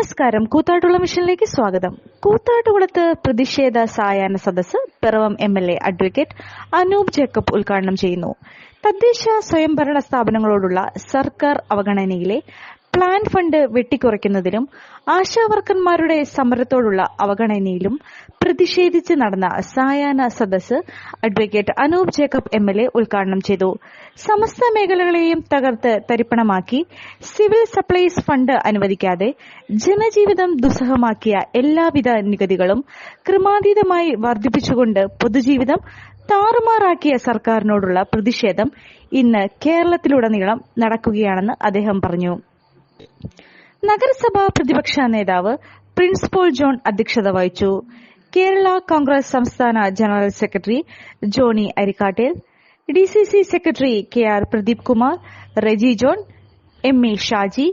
നമസ്കാരം. കൂത്താട്ടുള്ള മിഷനിലേക്ക് സ്വാഗതം. കൂത്താട്ടുകുളത്ത് പ്രതിഷേധ സായാഹ്ന സദസ്സ് Piravom M L A advocate Anoop Jacob ഉദ്ഘാടനം ചെയ്യുന്നു. തദ്ദേശ സ്വയംഭരണ സ്ഥാപനങ്ങളോടുള്ള സർക്കാർ അവഗണനയിലെ പ്ലാൻ ഫണ്ട് വെട്ടിക്കുറയ്ക്കുന്നതിലും ആശാവർക്കർമാരുടെ സമരത്തോടുള്ള അവഗണനയിലും പ്രതിഷേധിച്ച് നടന്ന സായാഹ്ന സദസ് advocate Anoop Jacob M L A ഉദ്ഘാടനം ചെയ്തു. സമസ്ത മേഖലകളെയും തകർത്ത് തരിപ്പണമാക്കി സിവിൽ സപ്ലൈസ് ഫണ്ട് അനുവദിക്കാതെ ജനജീവിതം ദുസ്സഹമാക്കിയ എല്ലാവിധ നികുതികളും ക്രമാതീതമായി വർദ്ധിപ്പിച്ചുകൊണ്ട് പൊതുജീവിതം താറുമാറാക്കിയ സർക്കാരിനോടുള്ള പ്രതിഷേധം ഇന്ന് കേരളത്തിലുടനീളം നടക്കുകയാണെന്ന് അദ്ദേഹം പറഞ്ഞു. നഗരസഭാ പ്രതിപക്ഷ നേതാവ് പ്രിൻസ് ജോൺ അധ്യക്ഷത വഹിച്ചു. കേരള കോൺഗ്രസ് സംസ്ഥാന general secretary Johny Arikkattel D C C secretary K R Pradeep Kumar Reji John M A Shaji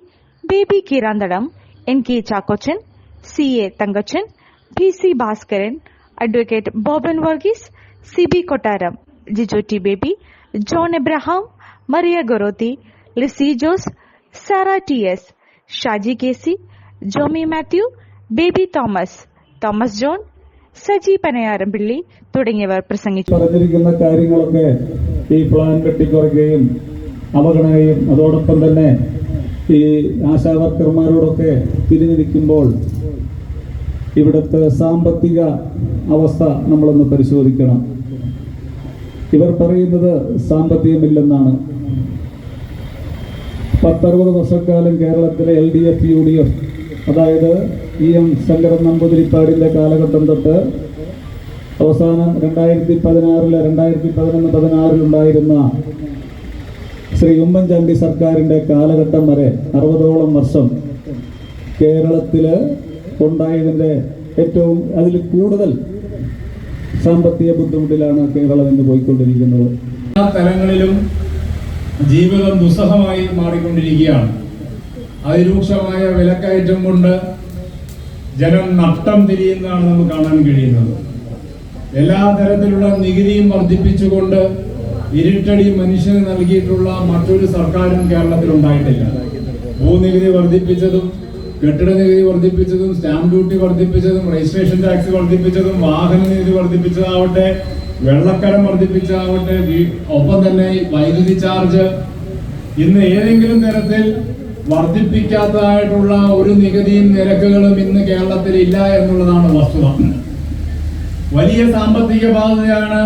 Baby Keeranthadam N K Chackochan C A Thankachan P C Bhaskaran advocate Boban Varghese C B Kottaram Jijo T Baby John Abraham Mariya ഗൊറോത്തി Lissy Jose Sara T S Shaji K C Jomy Mathew Baby Thomas Thomas John Saji Panayarampilly തുടങ്ങിയവർ പ്രസംഗിച്ചു. പറഞ്ഞിരിക്കുന്ന കാര്യങ്ങളൊക്കെ ഈ plan കെട്ടിക്കുറയ്ക്കുകയും അവഗണനയും അതോടൊപ്പം തന്നെ ഈ ആശാവർക്കർമാരോടൊക്കെ തിരിഞ്ഞു നിൽക്കുമ്പോൾ ഇവിടുത്തെ സാമ്പത്തിക അവസ്ഥ നമ്മളൊന്ന് പരിശോധിക്കണം. ഇവർ പറയുന്നത് സാമ്പത്തികമില്ലെന്നാണ്. പത്തറുപത് വർഷക്കാലം കേരളത്തിലെ L D F U D F അതായത് ഇ എം ശങ്കരൻ നമ്പൂതിരിപ്പാടിന്റെ കാലഘട്ടം തൊട്ട് അവസാനം രണ്ടായിരത്തി പതിനാറിൽ രണ്ടായിരത്തി പതിനൊന്ന് പതിനാറിലുണ്ടായിരുന്ന ശ്രീ ഉമ്മൻചാണ്ടി സർക്കാരിന്റെ കാലഘട്ടം വരെ അറുപതോളം വർഷം കേരളത്തിൽ ഉണ്ടായതിന്റെ ഏറ്റവും അതിൽ കൂടുതൽ സാമ്പത്തിക ബുദ്ധിമുട്ടിലാണ് കേരളം ഇന്ന് പോയിക്കൊണ്ടിരിക്കുന്നത്. എല്ലാ തലങ്ങളിലും ജീവിതം ദുസ്സഹമായി മാറിക്കൊണ്ടിരിക്കുകയാണ്. അതിരൂക്ഷമായ വിലക്കയറ്റം കൊണ്ട് ജനം നഷ്ടം തിരിയുന്നതാണ് നമുക്ക് കാണാൻ കഴിയുന്നത്. എല്ലാ തരത്തിലുള്ള നികുതിയും വർദ്ധിപ്പിച്ചുകൊണ്ട് ഇരുട്ടടി മനുഷ്യന് നൽകിയിട്ടുള്ള മറ്റൊരു സർക്കാരും കേരളത്തിൽ ഉണ്ടായിട്ടില്ല. ഭൂനികുതി വർദ്ധിപ്പിച്ചതും കെട്ടിട നികുതി വർദ്ധിപ്പിച്ചതും സ്റ്റാമ്പ് ഡ്യൂട്ടി വർദ്ധിപ്പിച്ചതും രജിസ്ട്രേഷൻ ടാക്സ് വർദ്ധിപ്പിച്ചതും വാഹന നികുതി വർദ്ധിപ്പിച്ചതാവട്ടെ വെള്ളക്കരം വർദ്ധിപ്പിച്ചാവട്ടെ ഒപ്പം തന്നെ വൈദ്യുതി ചാർജ് ഇന്ന് ഏതെങ്കിലും തരത്തിൽ വർദ്ധിപ്പിക്കാത്തതായിട്ടുള്ള ഒരു നികുതിയും നിരക്കുകളും ഇന്ന് കേരളത്തിൽ ഇല്ല എന്നുള്ളതാണ് വസ്തുത. വലിയ സാമ്പത്തിക ബാധ്യതയാണ്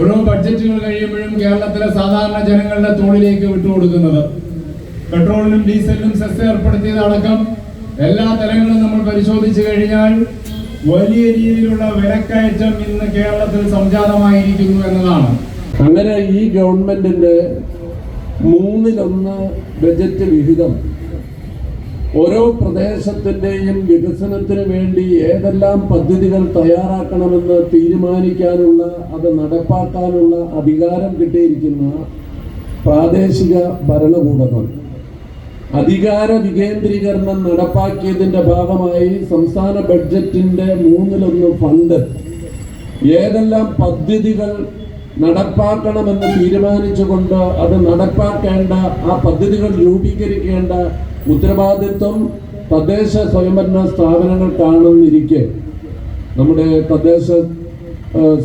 ഓരോ ബഡ്ജറ്റുകൾ കഴിയുമ്പോഴും കേരളത്തിലെ സാധാരണ ജനങ്ങളുടെ തോളിലേക്ക് വിട്ടുകൊടുക്കുന്നത്. പെട്രോളിനും ഡീസലിനും സെസ് ഏർപ്പെടുത്തിയതടക്കം എല്ലാ തലങ്ങളും നമ്മൾ പരിശോധിച്ചു കഴിഞ്ഞാൽ വലിയ രീതിയിലുള്ള വിലക്കയറ്റം ഇന്ന് കേരളത്തിൽ സംജാതമായിരിക്കുന്നു എന്നതാണ്. അങ്ങനെ ഈ ഗവൺമെന്റിന്റെ മൂന്നിലൊന്ന് ബജറ്റ് വിഹിതം ഓരോ പ്രദേശത്തിന്റെയും വികസനത്തിന് വേണ്ടി ഏതെല്ലാം പദ്ധതികൾ തയ്യാറാക്കണമെന്ന് തീരുമാനിക്കാനുള്ള അത് നടപ്പാക്കാനുള്ള അധികാരം കിട്ടിയിരിക്കുന്ന പ്രാദേശിക ഭരണകൂടങ്ങൾ. അധികാര വികേന്ദ്രീകരണം നടപ്പാക്കിയതിന്റെ ഭാഗമായി സംസ്ഥാന ബഡ്ജറ്റിന്റെ മൂന്നിലൊന്ന് ഫണ്ട്. ഏതെല്ലാം പദ്ധതികൾ നടപ്പാക്കണമെന്ന് തീരുമാനിച്ചുകൊണ്ട് അത് നടപ്പാക്കേണ്ട ആ പദ്ധതികൾ രൂപീകരിക്കേണ്ട ഉത്തരവാദിത്വം തദ്ദേശ സ്വയംഭരണ സ്ഥാപനങ്ങൾക്കാണെന്നിരിക്കെ നമ്മുടെ തദ്ദേശ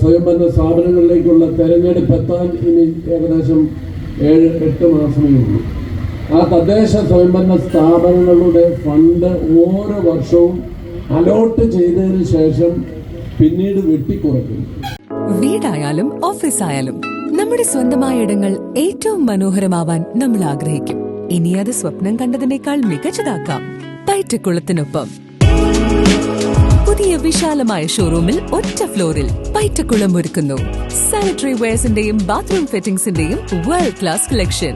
സ്വയംഭരണ സ്ഥാപനങ്ങളിലേക്കുള്ള തെരഞ്ഞെടുപ്പ് എത്താൻ ഇനി ഏകദേശം ഏഴ് എട്ട് മാസമേ ഉള്ളൂ. ആ തദ്ദേശ സ്വയംഭരണ സ്ഥാപനങ്ങളുടെ ഫണ്ട് ഓരോ വർഷവും അലോട്ട് ചെയ്തതിന് ശേഷം പിന്നീട് വെട്ടിക്കുറയ്ക്കും. വീടായാലും ഓഫീസ് ആയാലും നമ്മുടെ സ്വന്തമായ ഇടങ്ങൾ ഏറ്റവും മനോഹരമാവാൻ നമ്മൾ ആഗ്രഹിക്കും. ഇനി അത് സ്വപ്നം കണ്ടതിനേക്കാൾ മികച്ചതാക്കാം. പൈറ്റക്കുളത്തിനൊപ്പം. പുതിയ വിശാലമായ ഷോറൂമിൽ ഒറ്റ ഫ്ലോറിൽ പൈറ്റക്കുളം ഒരുക്കുന്നു. സാനിറ്ററി വെയർസിന്റെയും ബാത്റൂം ഫിറ്റിംഗ്സിന്റെയും വേൾഡ് ക്ലാസ് കളക്ഷൻ